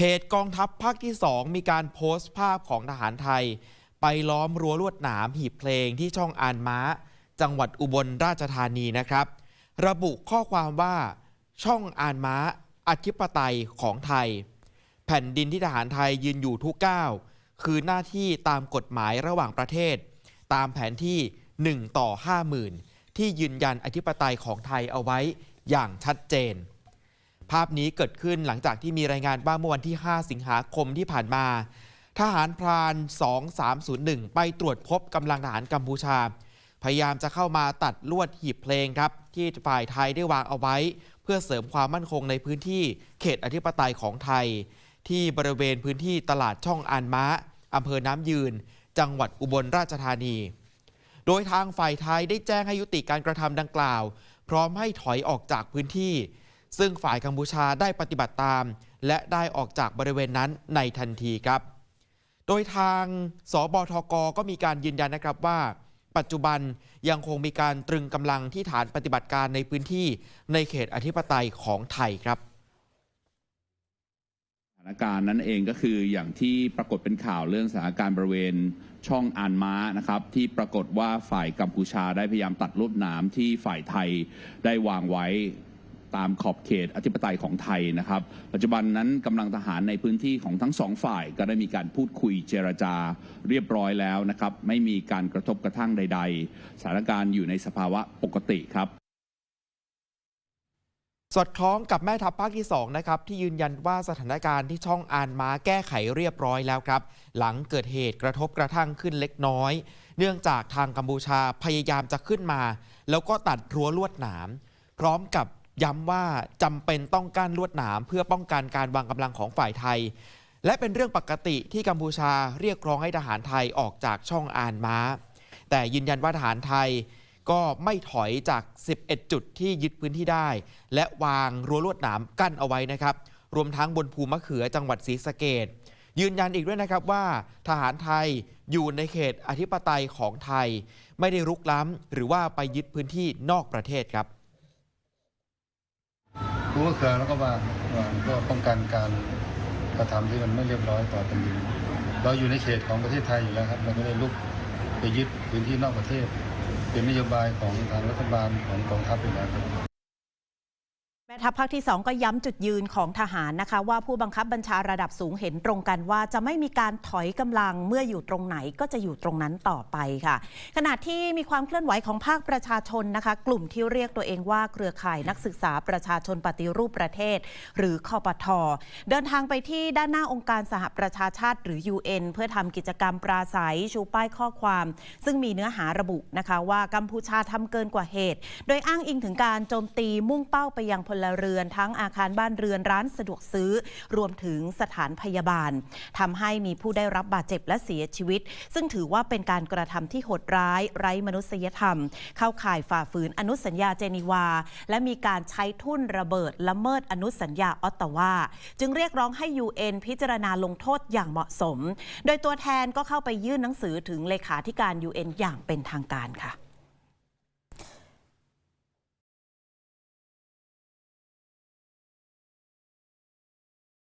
เพจกองทัพภาคที่ 2 มีการโพสต์ภาพของทหารไทย ไปล้อมรั้วลวดหนามหีบเพลงที่ช่องอานม้า จังหวัดอุบลราชธานีนะครับ ระบุข้อความว่า ช่องอานม้าอธิปไตยของไทย แผ่นดินที่ทหารไทยยืนอยู่ทุกก้าวคือหน้าที่ตามกฎหมายระหว่างประเทศ ตามแผนที่ 1 ต่อ 50,000 ที่ยืนยันอธิปไตยของไทยเอาไว้อย่างชัดเจน ภาพนี้เกิดขึ้นหลังจากที่มีรายงานว่าเมื่อวันที่ 5 สิงหาคมที่ผ่านมา ทหารพราน 2301 ไปตรวจพบกำลังทหารกัมพูชา พยายามจะเข้ามาตัดลวดหีบเพลงครับ ที่ฝ่ายไทยได้วางเอาไว้ เพื่อเสริมความมั่นคงในพื้นที่เขตอธิปไตยของไทย ที่บริเวณพื้นที่ตลาดช่องอานม้าอำเภอน้ำยืน จังหวัดอุบลราชธานี โดยทางฝ่ายไทยได้แจ้งให้ยุติการกระทำดังกล่าว พร้อมให้ถอยออกจากพื้นที่ ซึ่งฝ่ายกัมพูชาได้ปฏิบัติตาม และได้ออกจากบริเวณนั้นในทันทีครับ โดยทางสบทกก็มีการยืนยันนะครับว่า ปัจจุบันยังคงมีการตรึงกำลังที่ฐานปฏิบัติการในพื้นที่ในเขตอธิปไตยของไทยครับสถานการณ์นั้นเองก็คืออย่างที่ปรากฏเป็นข่าวเรื่องสถานการณ์บริเวณช่องอานม้านะครับ ที่ปรากฏว่าฝ่ายกัมพูชาได้พยายามตัดลวดหนามที่ฝ่ายไทยได้วางไว้ ตามขอบเขตอธิปไตยของไทยนะครับ ปัจจุบันนั้นกำลังทหารในพื้นที่ของทั้งสองฝ่าย ก็ได้มีการพูดคุยเจรจาเรียบร้อยแล้วนะครับ ไม่มีการกระทบกระทั่งใด ๆ สถานการณ์อยู่ในสภาวะปกติครับสอดคล้องกับแม่ทัพภาคที่2นะครับที่ยืนยันว่าสถานการณ์ที่ช่องอานม้าแก้ไขเรียบร้อยแล้วครับ หลังเกิดเหตุกระทบกระทั่งขึ้นเล็กน้อย เนื่องจากทางกัมพูชาพยายามจะขึ้นมา แล้วก็ตัดรั้วลวดหนาม พร้อมกับ ย้ำว่าจำเป็นต้องกั้นลวดหนามเพื่อป้องกันการวางกำลังของฝ่ายไทย และเป็นเรื่องปกติที่กัมพูชาเรียกร้องให้ทหารไทยออกจากช่องอ่านม้า แต่ยืนยันว่าทหารไทยก็ไม่ถอยจาก 11 จุดที่ยึดพื้นที่ได้ และวางรั้วลวดหนามกั้นเอาไว้นะครับ รวมทั้งบนภูมะเขือจังหวัดศรีสะเกดยืนยันอีกด้วยนะครับว่า ทหารไทยอยู่ในเขตอธิปไตยของไทย ไม่ได้รุกล้ำหรือว่าไปยึดพื้นที่นอกประเทศครับ รู้ก็คือแล้วก็วางวางเพื่อป้องกันการกระทำที่มันไม่เรียบร้อยต่อตนเองเราอยู่ในเขตของประเทศไทยอยู่แล้วครับเราไม่ได้ลุกไปยึดพื้นที่นอกประเทศ เป็นนโยบายของทางรัฐบาลของกองทัพอยู่แล้วครับ แม่ทัพภาคที่ 2 ก็ย้ำจุดยืนของทหารนะคะ ว่าผู้บังคับบัญชาระดับสูงเห็นตรงกันว่าจะไม่มีการถอยกำลังเมื่ออยู่ตรงไหนก็จะอยู่ตรงนั้นต่อไปค่ะ ขณะที่มีความเคลื่อนไหวของภาคประชาชนนะคะ กลุ่มที่เรียกตัวเองว่าเครือข่ายนักศึกษาประชาชนปฏิรูปประเทศ หรือคอปทเดินทางไปที่ด้านหน้าองค์การสหประชาชาติหรือ UN เพื่อทำกิจกรรมปราศัยชูป้ายข้อความ ซึ่งมีเนื้อหาระบุนะคะ ว่ากัมพูชาทำเกินกว่าเหตุ โดยอ้างอิงถึงการโจมตีมุ่งเป้าไปยังพลลเรือน ทั้งอาคารบ้านเรือนร้านสะดวกซื้อ รวมถึงสถานพยาบาลทำให้มีผู้ได้รับบาดเจ็บและเสียชีวิต ซึ่งถือว่าเป็นการกระทำที่โหดร้าย ไร้มนุษยธรรม เข้าข่ายฝ่าฝืนอนุสัญญาเจนีวา และมีการใช้ทุ่นระเบิดละเมิดอนุสัญญาออตตาวาจึงเรียกร้องให้ UN พิจารณาลงโทษอย่างเหมาะสม โดยตัวแทนก็เข้าไปยื่นหนังสือถึงเลขาธิการ UN อย่างเป็นทางการค่ะ